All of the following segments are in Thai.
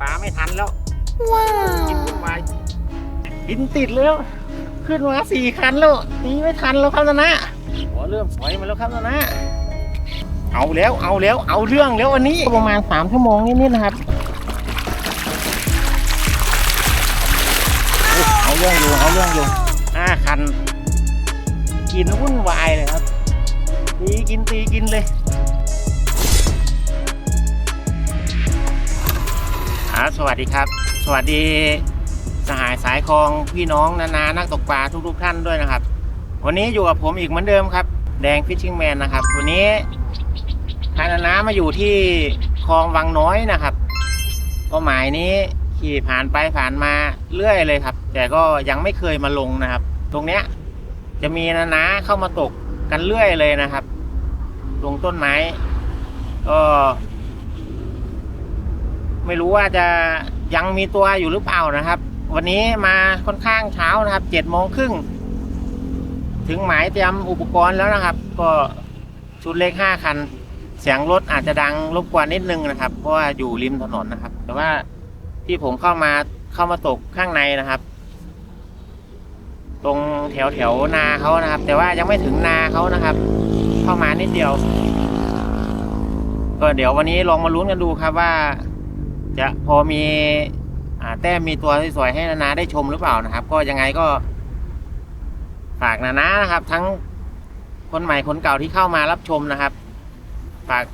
ปลาไม่ทันแล้วว้ากินววุ่นวายกินติดแล้ว ขึ้นมาสี่คันแล้วตีไม่ทันแล้วครับนะนะหัวเริ่มสวยมาแล้วครับนะนะเอาแล้วเอาแล้วเอาเรื่องแล้ววันนี้ประมาณสามชั่วโมงนิดๆนะครับอุ๊ยเอาเรื่องอยู่เอาเรื่องอยู่ห้าคัน กินวุ่นวายเลยครับตีกินตีกินเลยาสวัสดีครับ สวัสดีสหายสายคลองพี่น้องนานานักตกปลาทุกๆท่านด้วยนะครับ วันนี้อยู่กับผมอีกเหมือนเดิมครับ แดงฟิชชิงแมนนะครับ วันนี้ทางนานามาอยู่ที่คลองวังน้อยนะครับก็หมายนี้ขี่ผ่านไปผ่านมาเรื่อยเลยครับ แต่ก็ยังไม่เคยมาลงนะครับ ตรงเนี้ยจะมีนานาเข้ามาตกกันเรื่อยเลยนะครับตรงต้นไม้ก็ ไม่รู้ว่าจะยังมีตัวอยู่หรือเปล่านะครับ วันนี้มาค่อนข้างเช้านะครับเจ็ดโมงครึ่งถึงหมายเตรียมอุปกรณ์แล้วนะครับ ก็ชุดเล็กห้าคัน เสียงรถอาจจะดังรบกวนนิดนึงนะครับ เพราะว่าอยู่ริมถนนนะครับ แต่ว่าที่ผมเข้ามาเข้ามาตกข้างในนะครับ ตรงแถวแถวนาเขานะครับ แต่ว่ายังไม่ถึงนาเขานะครับ เข้ามานิดเดียว ก็เดี๋ยววันนี้ลองมาลุ้นกันดูครับว่า จะพอมีอ่าแต้มมีตัวสวยๆให้นานาได้ชมหรือเปล่านะครับ ก็ยังไงก็ฝากนานานะครับ ทั้งคนใหม่คนเก่าที่เข้ามารับชมนะครับ ฝาก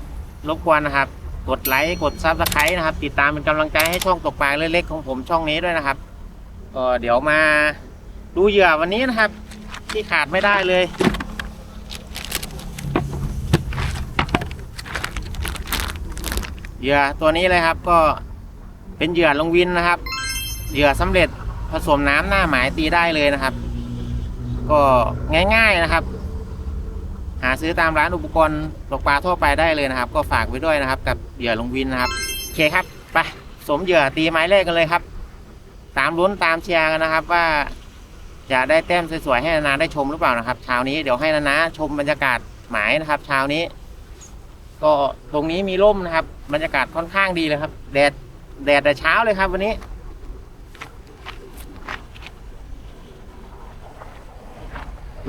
รบกวนนะครับ กดไลค์กดซับสไครต์นะครับ ติดตามเป็นกำลังใจให้ช่องตกปลาเล็กๆของผมช่องนี้ด้วยนะครับก็เดี๋ยวมาดูเหยื่อวันนี้นะครับ ที่ขาดไม่ได้เลยเหยื่อตัวนี้เลยครับก็ เป็นเหยื่อลงวินนะครับ เหยื่อสำเร็จผสมน้ำหน้าหมายตีได้เลยนะครับ ก็ง่าย ๆนะครับ หาซื้อตามร้านอุปกรณ์ตกปลาทั่วไปได้เลยนะครับ ก็ฝากไว้ด้วยนะครับ กับเหยื่อลงวินนะครับโอเคครับไปสมเหยื่อตีไม้แรกกันเลยครับ ตามลุ้นตามเชียร์กันนะครับว่าจะได้แต้มสวยๆให้นานาได้ชมหรือเปล่านะครับเช้านี้เดี๋ยวให้นานาชมบรรยากาศหมายนะครับเช้านี้ ก็ตรงนี้มีร่มนะครับ บรรยากาศค่อนข้างดีเลยครับ แดด แดดแต่เช้าเลยครับวันนี้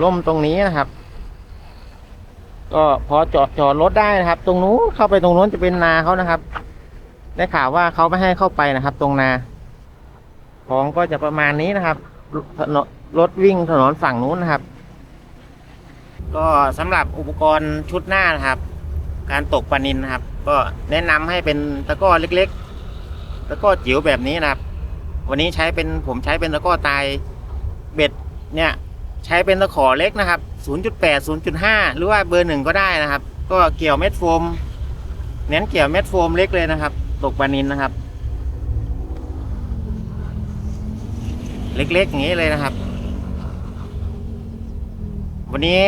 ร่มตรงนี้นะครับ ก็พอจอดจอดรถได้นะครับ ตรงนู้นเข้าไปตรงนู้นจะเป็นนาเขานะครับ ได้ข่าวว่าเขาไม่ให้เข้าไปนะครับ ตรงนา ของก็จะประมาณนี้นะครับถนนรถวิ่งถนนฝั่งนู้นนะครับ ก็สำหรับอุปกรณ์ชุดหน้านะครับ การตกปลานินนะครับ ก็แนะนำให้เป็นตะกร้อเล็ก ตะก้อจิ๋วแบบนี้นะครับ วันนี้ใช้เป็นผมใช้เป็นตะก้อตายเบ็ดเนี่ยใช้เป็นตะขอเล็กนะครับ 0.8 0.5 หรือว่าเบอร์หนึ่งก็ได้นะครับ ก็เกี่ยวเม็ดโฟม เน้นเกี่ยวเม็ดโฟมเล็กเลยนะครับ ตกปลานินนะครับ เล็กๆอย่างนี้เลยนะครับ วันนี้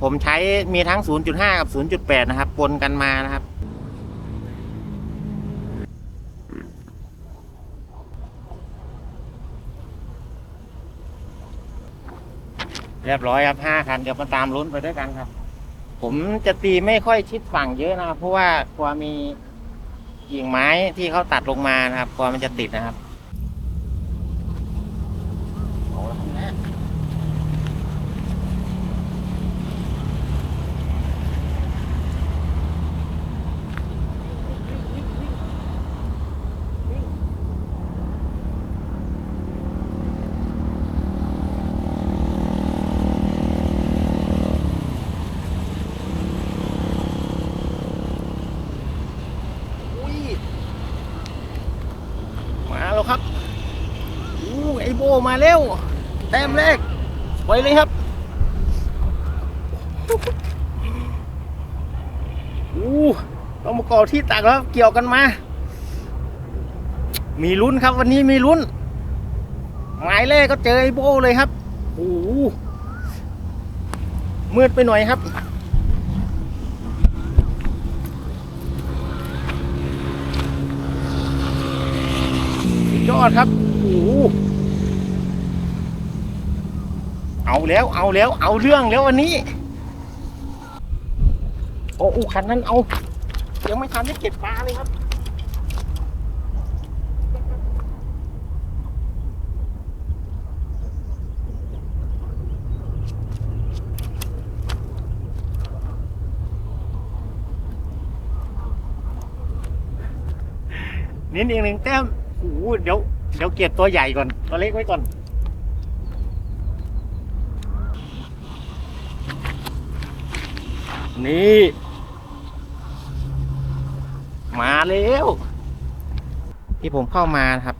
ผมใช้มีทั้ง 0.5 กับ 0.8 นะครับปนกันมานะครับ รียบร้อยครับห้าคันเดี๋ยวมาตามลุ้นไปด้วยกันครับ ผมจะตีไม่ค่อยชิดฝั่งเยอะนะครับ เพราะว่ากลัวมีกิ่งไม้ที่เขาตัดลงมานะครับกลัวมันจะติดนะครับเอาละครับนะ อุ้ยมาแล้วครับอู้ไอโบ มาเร็ว แต้มแรกไปเลยครับอู้ต้องมาก่อที่ตักแล้วเกี่ยวกันมา มีลุ้นครับวันนี้มีลุ้น หมายแรกก็เจอไอโบเลยครับโอ้โหมืดไปหน่อยครับยอดครับโอ้โหเอา แล้วเอาแล้วเอาเรื่องแล้ววันนี้โอ้โหคันนั้นเอายังไม่ทันได้เก็บปลาเลยครับนิดอีกหนึ่งแต้มโอ้เดี๋ยว เดี๋ยวเก็บตัวใหญ่ก่อน ตัวเล็กไว้ก่อน นี่ มาแล้วที่ผมเข้ามานะครับ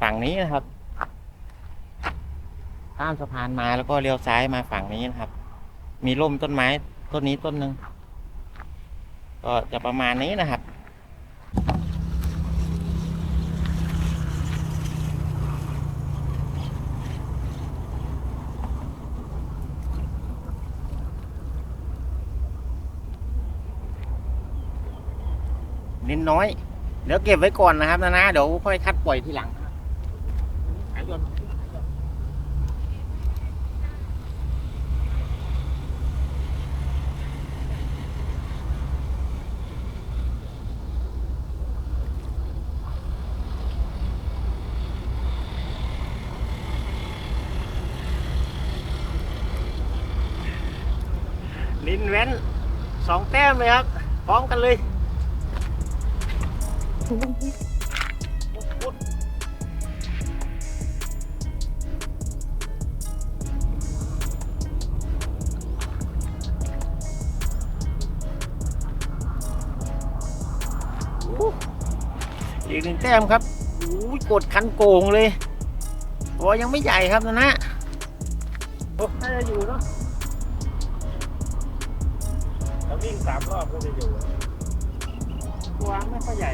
ฝั่งนี้นะครับ ข้ามสะพานมาแล้วก็เลี้ยวซ้ายมาฝั่งนี้นะครับ มีร่มต้นไม้ต้นนี้ต้นหนึ่งก็จะประมาณนี้นะครับ นิดน้อย เดี๋ยวเก็บไว้ก่อนนะครับนะนะเดี๋ยวค่อยคัดปล่อยทีหลังลินเว้นสองแต้มเลยครับ พร้อมกันเลย อีกหนึ่งแต้มครับโอ้ยกดคันโกงเลยตัวยังไม่ใหญ่ครับนะนะโอ้น่าจะอยู่เนาะแล้ววิ่งสามรอบก็จะอยู่ตัวไม่ค่อยใหญ่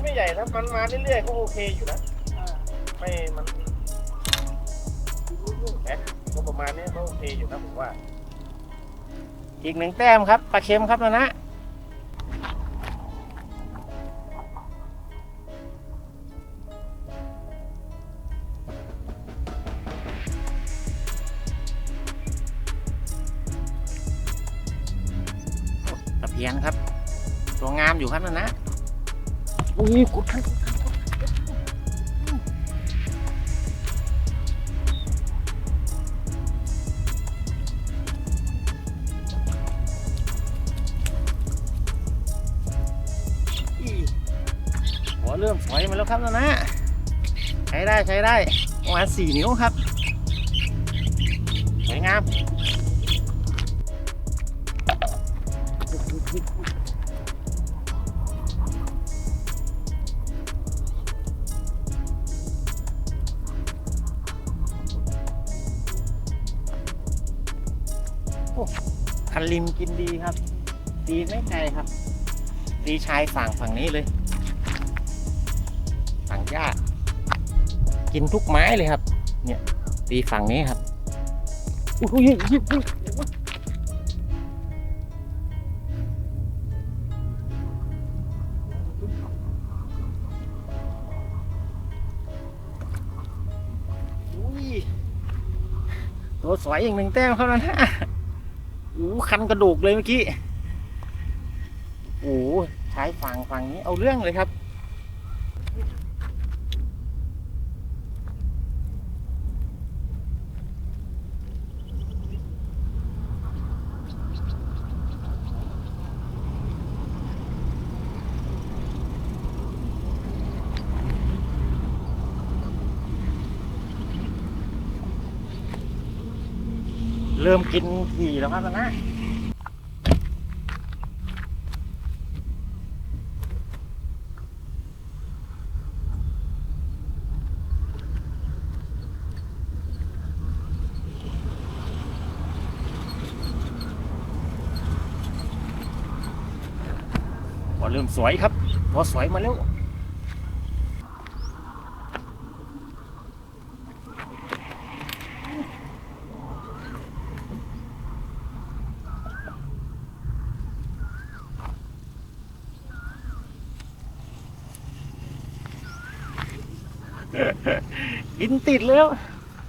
ส์ไม่ใหญ่ถ้ามันมาเรื่อยๆก็โอเคอยู่นะไม่มันแหมก็ประมาณนี้ก็โอเคอยู่นะผมว่า อีกหนึ่งแต้มครับปลาเค็มครับนะนะ ใช้ได้ประมาณสี่นิ้วครับสวยงามคันริมกินดีครับ ดีไม่ไกลครับ ดีชายฝั่งฝั่งนี้เลย ฝั่งหญ้า กินทุกไม้เลยครับ เนี่ยดีฝั่งนี้ครับอุ้ยยิบยิบอุ้ยตัวสวยอีกหนึ่งแต้มครับนะโอ้คันกระดูกเลยเมื่อกี้ โอ้ใช้ฝั่งฝั่งนี้เอาเรื่องเลยครับ ริ่มกินถี่แล้วครับนะพอเริ่มสวยครับพอสวยมาแล้ว นติดแล้ว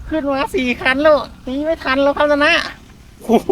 ขึ้นมาสี่คันแล้วนี้ไม่ทันแล้วครับนะโอ้โห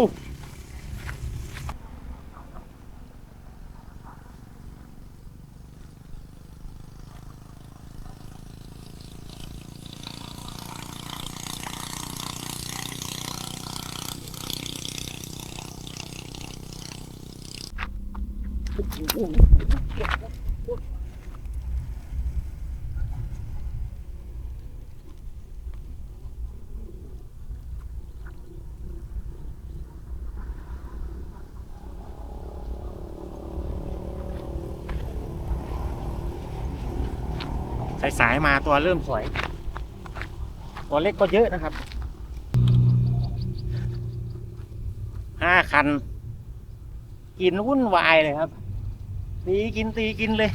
สายมาตัวเริ่มสวย ตัวเล็กก็เยอะนะครับ ห้าคัน กินวุ่นวายเลยครับ ตีกินตีกินเลย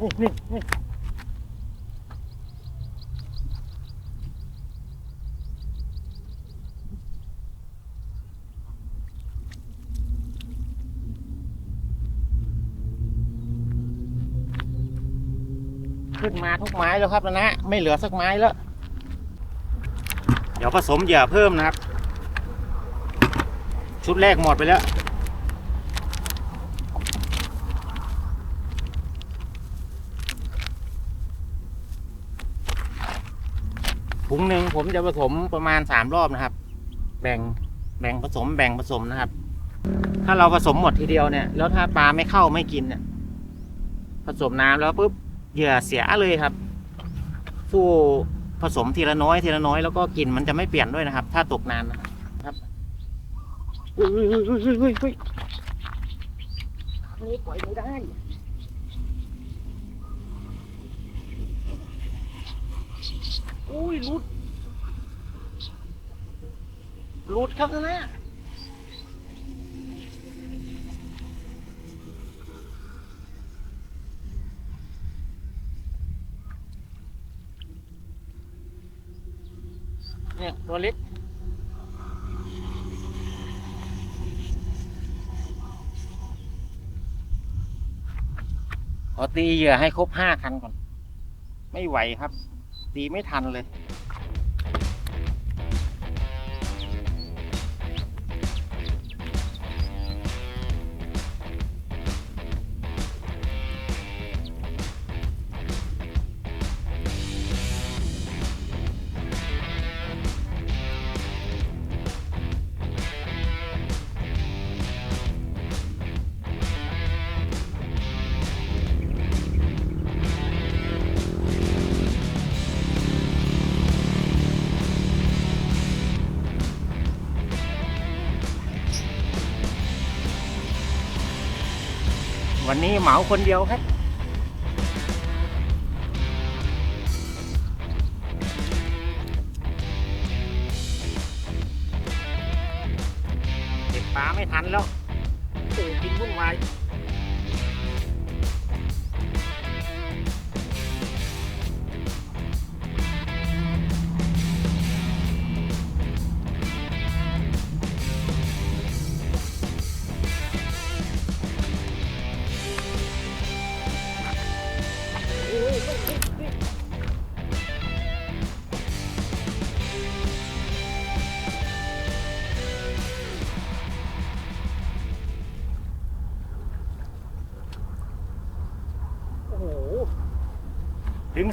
นี่นี่นี่ ขึ้นมาทุกไม้แล้วครับนะไม่เหลือสักไม้แล้ว เดี๋ยวผสมเหยื่อเพิ่มนะครับ ชุดแรกหมดไปแล้วถุงหนึ่งผมจะผสมประมาณสามรอบนะครับ แบ่งแบ่งผสมแบ่งผสมนะครับ ถ้าเราผสมหมดทีเดียวเนี่ย แล้วถ้าปลาไม่เข้าไม่กินเนี่ย ผสมน้ำแล้วปุ๊บ เหยื่อเสียเลยครับสู้ผสมทีละน้อยทีละน้อยแล้วก็กลิ่นมันจะไม่เปลี่ยนด้วยนะครับ ถ้าตกนานนะครับอุ้ยอุ้ยอุ้ยอุ้ยอุ้ยนี่ปล่อยไม่ได้อุ้ยรุดรุดครับนะ เนี่ยตัวเล็กขอตีเหยื่อให้ครบห้าคันก่อน ไม่ไหวครับ ตีไม่ทันเลย นี้เหมาคนเดียวครับ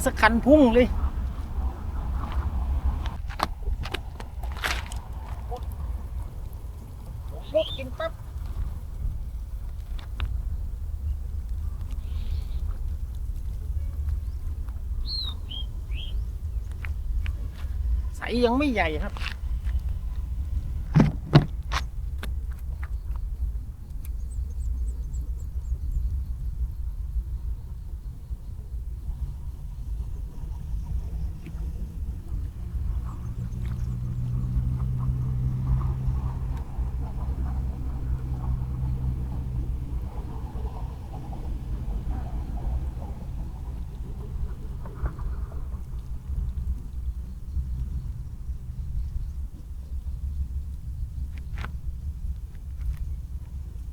สักคันพุ่งเลยมุกกินปั๊บใสยังไม่ใหญ่ครับ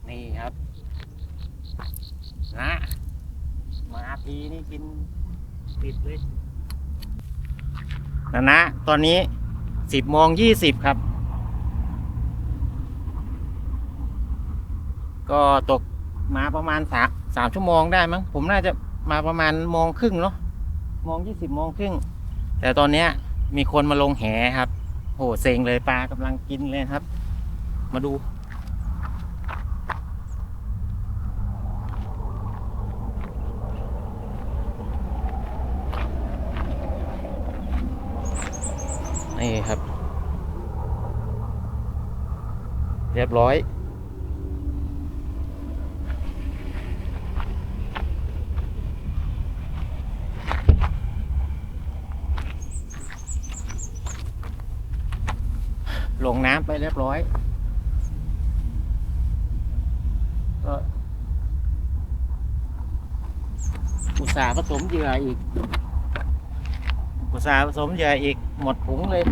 นี่ครับ นะ มาทีนี่กินติดเลย นะ ตอนนี้สิบโมงยี่สิบครับ ก็ตกมาประมาณสามสามชั่วโมงได้มั้ง ผมน่าจะมาประมาณโมงครึ่งเนาะโมงยี่สิบโมงครึ่ง แต่ตอนเนี้ยมีคนมาลงแหครับ โหเซ็งเลยปลากำลังกินเลยครับ มาดู เร้อยลงน้ำไปเรียบร้อยก็อุตสาห์ผสมเหยื่ออีก อุตสาห์ผสมเหยื่ออีกหมดถุงเลย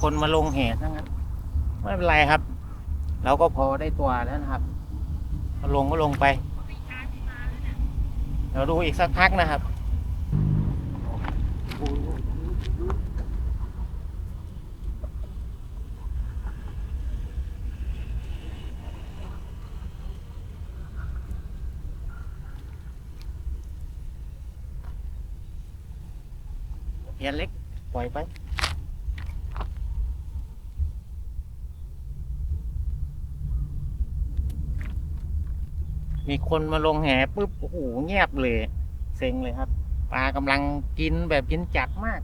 คนมาลงแห่ทั้งนั้น ไม่เป็นไรครับ เราก็พอได้ตัวแล้วนะครับลงก็ลงไปเดี๋ยวดูอีกสักพักนะครับเพียนเล็กปล่อยไป มีคนมาลงแหปุ๊บโอ้โหเงียบเลย เซ็งเลยครับ ปลากำลังกินแบบกินจัดมาก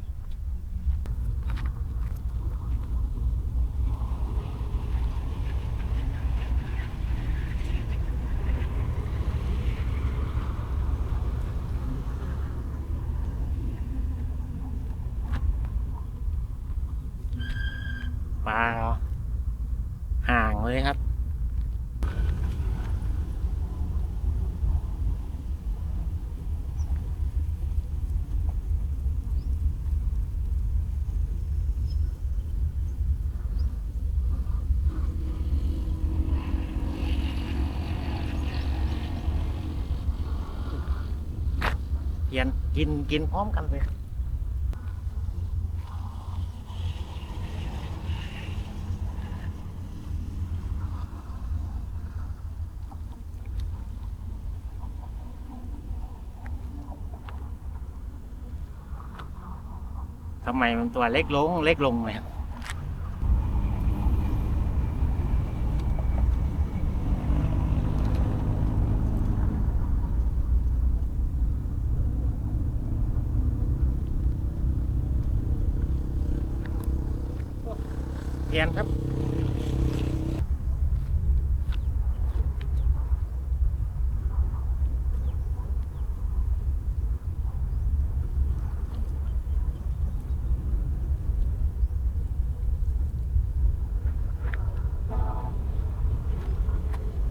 เียนกินกินพร้อมกันเลยทำไมมันตัวเล็กลง เล็กลงเลยครับ เพียนครับ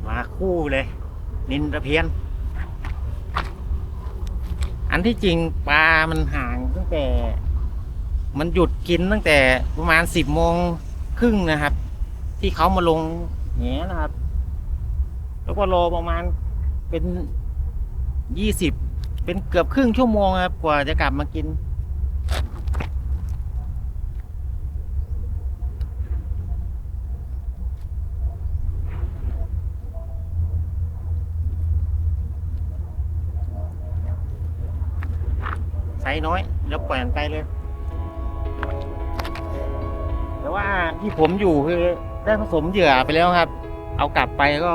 มาคู่เลย นินตะเพียน อันที่จริงปลามันห่างตั้งแต่ มันหยุดกินตั้งแต่ประมาณสิบโมง ครึ่งนะครับ ที่เขามาลงแหนะครับ แล้วก็รอประมาณเป็นยี่สิบเป็นเกือบครึ่งชั่วโมงครับ กว่าจะกลับมากิน ไซน้อย แล้วปล่อยมันไปเลย ว่าที่ผมอยู่คือได้ผสมเหยื่อไปแล้วครับ เอากลับไปก็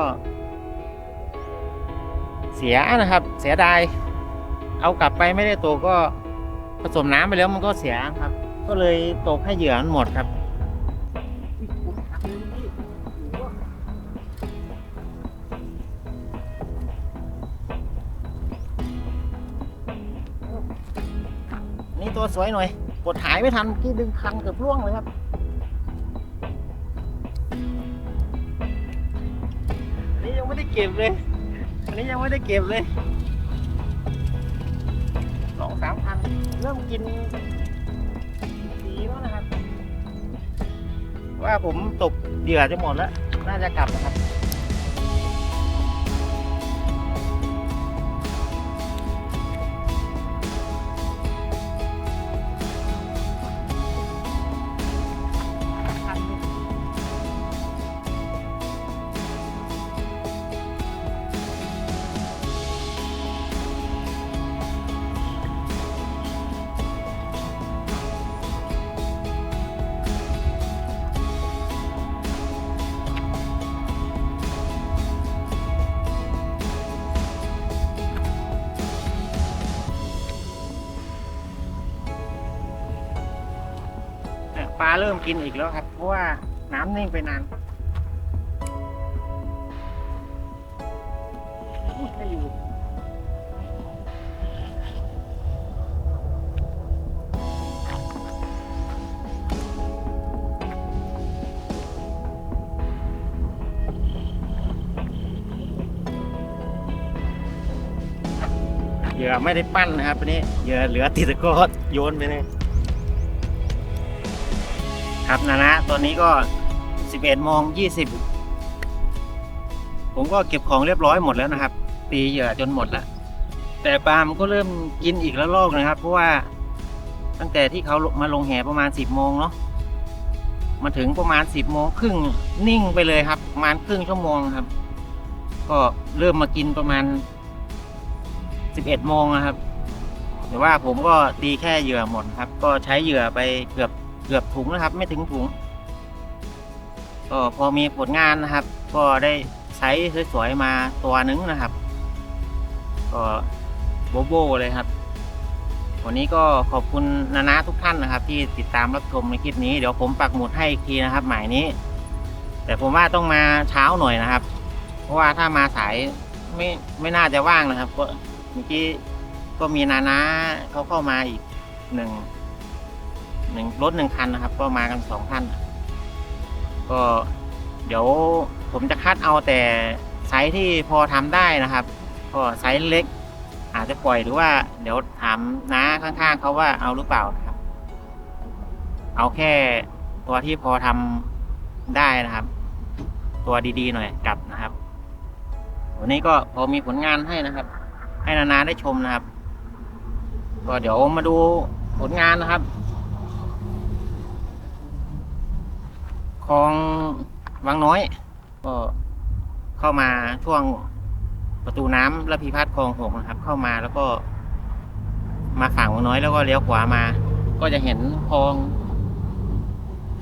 เสียนะครับ เสียดาย เอากลับไปไม่ได้ตกก็ผสมน้ำไปแล้วมันก็เสียครับ ก็เลยตกให้เหยื่อมันหมดครับนี่ตัวสวยหน่อย กดหายไม่ทันกี้ดึงคันเกือบร่วงเลยครับ เก็บเลย อันนี้ยังไม่ได้เก็บเลยสองสามพันเริ่มกินสีแล้วนะครับ ว่าผมตกเหยื่อจะหมดแล้ว น่าจะกลับนะครับ เริ่มกินอีกแล้วครับ เพราะว่าน้ำนิ่งไปนานไม่อยู่เหยื่อไม่ได้ปั้นนะครับอันนี้เหยื่อเหลือติดตะกร้อโยนไปเลย ครับนะนะตอนนี้ก็สิบเอ็ดโมงยี่สิบผมก็เก็บของเรียบร้อยหมดแล้วนะครับ ตีเหยื่อจนหมดแล้วแต่ปลามันก็เริ่มกินอีกแล้วลอกนะครับ เพราะว่าตั้งแต่ที่เขามาลงแหประมาณสิบโมงเนาะมาถึงประมาณสิบโมงครึ่งนิ่งไปเลยครับ ประมาณครึ่งชั่วโมงครับ ก็เริ่มมากินประมาณสิบเอ็ดโมงนะครับ แต่ว่าผมก็ตีแค่เหยื่อหมดครับ ก็ใช้เหยื่อไปเกือบ เกือบถุงนะครับ ไม่ถึงถุงก็พอมีผลงานนะครับ ก็ได้ใช้สวยๆมาตัวหนึงนะครับ ก็โบโบเลยครับ วันนี้ก็ขอบคุณนานาทุกท่านนะครับ ที่ติดตามรับชมในคลิปนี้เดี๋ยวผมปักหมุดให้อีกทีนะครับ หมายนี้ แต่ผมว่าต้องมาเช้าหน่อยนะครับ เพราะว่าถ้ามาสายไม่ไม่น่าจะว่างนะครับ ก็เมื่อกี้ก็มีนานาเขาเข้ามาอีกหนึ่ง หนึ่งรถหนึ่งคันนะครับ ก็มากันสองท่านก็เดี๋ยวผมจะคัดเอาแต่ไซส์ที่พอทำได้นะครับ ก็ไซส์เล็ก อาจจะปล่อยหรือว่าเดี๋ยวถามน้าข้างๆเขาว่าเอาหรือเปล่านะครับ เอาแค่ตัวที่พอทำได้นะครับ ตัวดีๆหน่อยกลับนะครับ วันนี้ก็พอมีผลงานให้นะครับ ให้นานาได้ชมนะครับ ก็เดี๋ยวมาดูผลงานนะครับ คลองวังน้อย ก็เข้ามาช่วงประตูน้ำระพีพัฒน์คลองหกนะครับ เข้ามาแล้วก็ มาฝั่งวังน้อยแล้วก็เลี้ยวขวามา ก็จะเห็นคลอง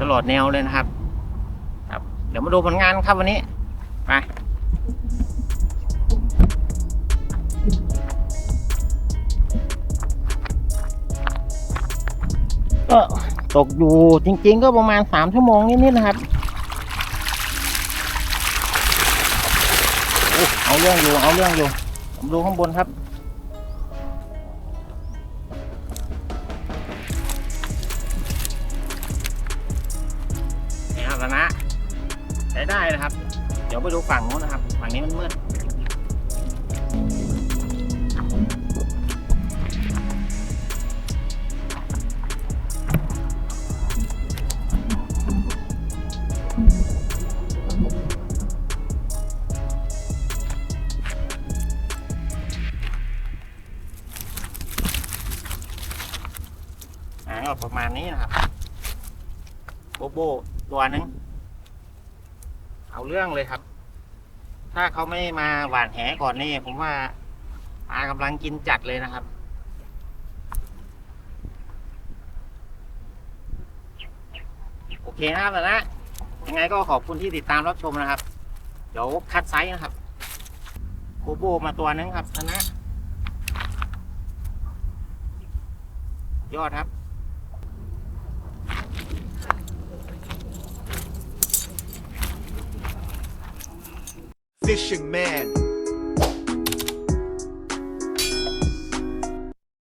ตลอดแนวเลยนะครับ ครับ เดี๋ยวมาดูผลงานครับวันนี้ไป ตกอยู่จริง ๆ ก็ประมาณสามชั่วโมงนิดๆนะครับเอาเรื่องอยู่เอาเรื่องอยู่ผมดูข้างบนครับ อ่าก็ประมาณนี้นะครับ โบโบตัวหนึง เอาเรื่องเลยครับ ถ้าเขาไม่มาหวานแหก่อนนี่ผมว่าปลากำลังกินจัดเลยนะครับโอเคนะครับนะยังไงก็ขอบคุณที่ติดตามรับชมนะครับ เดี๋ยวคัดไซส์นะครับโบโบมาตัวหนึงครับนะ ยอดครับ Fishing man